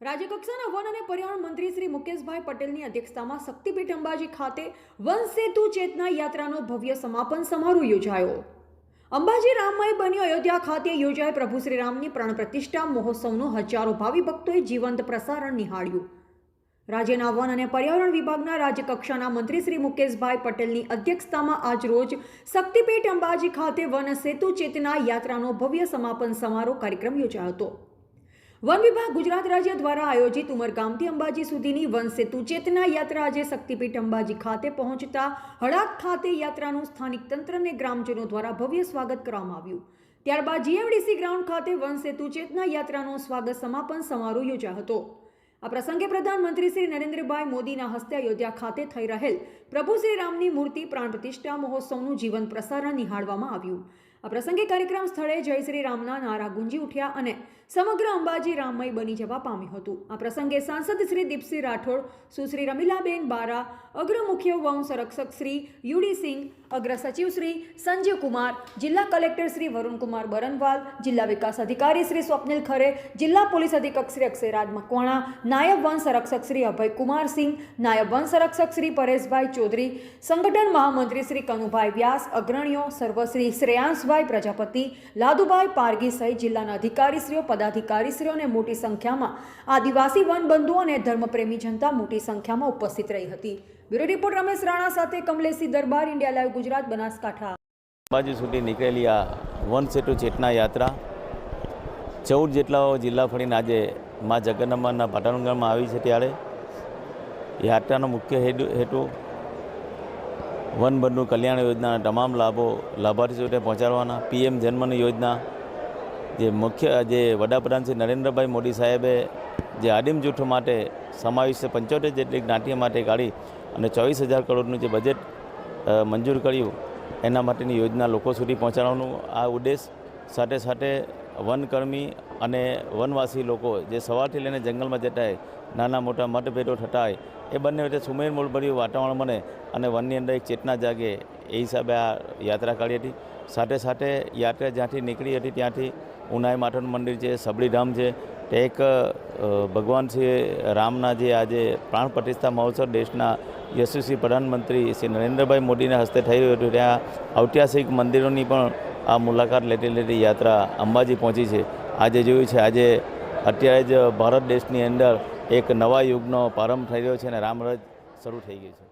રાજ્યકક્ષાના વન અને પર્યાવરણ મંત્રી શ્રી મુકેશભાઈ પટેલની અધ્યક્ષતામાં શક્તિપીઠ અંબાજી ખાતે વન સેતુ ચેતના યાત્રાનો ભવ્ય સમાપન સમારોહ યોજાયો. અંબાજી રામમય બન્યો અયોધ્યા ખાતે યોજાય પ્રભુ શ્રી રામની પ્રાણ પ્રતિષ્ઠા મહોત્સવનું હજારો ભાવિ ભક્તોએ જીવંત પ્રસારણ નિહાળ્યું. રાજ્યના વન અને પર્યાવરણ વિભાગના રાજ્યકક્ષાના મંત્રી શ્રી મુકેશભાઈ પટેલની અધ્યક્ષતામાં આજ રોજ શક્તિપીઠ અંબાજી ખાતે વન સેતુ ચેતના યાત્રાનો ભવ્ય સમાપન સમારોહ કાર્યક્રમ યોજાયો હતો. વન વિભાગ ગુજરાત રાજ્ય દ્વારા આયોજિત ઉમરગામથી અંબાજી સુધીની વન સેતુ ચેતના યાત્રા આજે શક્તિપીઠ અંબાજી ખાતે પહોંચતા હળાદ ખાતે યાત્રાનું સ્થાનિક તંત્ર અને ગ્રામજનો દ્વારા ભવ્ય સ્વાગત કરવામાં આવ્યું. ત્યારબાદ જીએમડીસી ગ્રાઉન્ડ ખાતે વન સેતુ ચેતના યાત્રાનો સ્વાગત સમાપન સમારોહ યોજાયો હતો. આ પ્રસંગે પ્રધાનમંત્રી શ્રી નરેન્દ્રભાઈ મોદીના હસ્તે અયોધ્યા ખાતે થઈ રહેલ પ્રભુ શ્રી રામની મૂર્તિ પ્રાણ પ્રતિષ્ઠા મહોત્સવનું જીવન પ્રસારણ નિહાળવામાં આવ્યું. આ પ્રસંગે કાર્યક્રમ સ્થળે જય શ્રી રામના નારા ગુંજી ઉઠ્યા અને સમગ્ર અંબાજી રામમય બની જવા પામ્યું હતું. આ પ્રસંગે સાંસદ શ્રી દીપસિંહ રાઠોડ, સુશ્રી રમીલાબેન બારા, અગ્ર મુખ્ય વન શ્રી યુડી સિંહ અગ્ર સચિવ શ્રી સંજીવ કુમાર, જિલ્લા કલેક્ટર શ્રી વરુણકુમાર બરનવાલ, જિલ્લા વિકાસ અધિકારી શ્રી સ્વપ્નિલ ખરે, જિલ્લા પોલીસ અધિક્ષક શ્રી અક્ષયરાજ મકવાણા, નાયબ વન સંરક્ષક શ્રી અભય કુમાર સિંહ નાયબ વન સંરક્ષક શ્રી પરેશભાઈ ચૌધરી, સંગઠન મહામંત્રી શ્રી કનુભાઈ વ્યાસ, અગ્રણીઓ સર્વશ્રી શ્રેયાંશભાઈ પ્રજાપતિ, લાદુભાઈ પારગી સહિત જિલ્લાના અધિકારીશ્રીઓ પદાધિકારીશ્રીઓ અને મોટી સંખ્યામાં આદિવાસી વનબંધુઓ અને ધર્મપ્રેમી જનતા મોટી સંખ્યામાં ઉપસ્થિત રહી હતી. બ્યુરો રિપોર્ટ રમેશ રાણા સાથે કમલેશી દરબાર, ઇન્ડિયા લાઈવ ગુજરાત, બનાસકાંઠા. અંબાજી સુધી નીકળેલી આ વન સેતુ ચેતના યાત્રા ચૌદ જેટલા જિલ્લા ફરીને આજે મા જગન્નાથના પાટણગઢમાં આવી છે ત્યારે. યાત્રાનો મુખ્ય હેતુ હેતુ વનબંધુ કલ્યાણ યોજનાના તમામ લાભો લાભાર્થી પહોંચાડવાના, પીએમ જન્મની યોજના જે મુખ્ય, જે વડાપ્રધાન શ્રી નરેન્દ્રભાઈ મોદી સાહેબે જે આદિમ જૂથ માટે સમાવિષ્ટ પંચોતેર જેટલી જ્ઞાતિઓ માટે કાઢી અને ચોવીસ હજાર કરોડનું જે બજેટ મંજૂર કર્યું, એના માટેની યોજના લોકો સુધી પહોંચાડવાનું આ ઉદ્દેશ. સાથે સાથે વનકર્મી અને વનવાસી લોકો જે સવારથી લઈને જંગલમાં જતા હોય, નાના મોટા મતભેદો થતા હોય, એ બંને વચ્ચે સુમેરમૂળભર્યું વાતાવરણ બને અને વનની અંદર એક ચેતના જાગે, એ હિસાબે આ યાત્રા કાઢી હતી. સાથે સાથે યાત્રા જ્યાંથી નીકળી હતી ત્યાંથી ઉનાઈ માતાનું મંદિર છે, સબળીધામ છે એક ભગવાન શ્રી રામના જે આજે પ્રાણ પ્રતિષ્ઠા મહોત્સવ દેશના યશસ્વી પ્રધાનમંત્રી શ્રી નરેન્દ્રભાઈ મોદીના હસ્તે થઈ રહ્યું હતું. ત્યાં ઐતિહાસિક મંદિરોની પણ આ મુલાકાત લેતી લેતી યાત્રા અંબાજી પહોંચી છે. આજે જોયું છે, આજે અત્યારે જ ભારત દેશની અંદર એક નવા યુગનો પ્રારંભ થઈ રહ્યો છે અને રામરજ શરૂ થઈ ગઈ છે.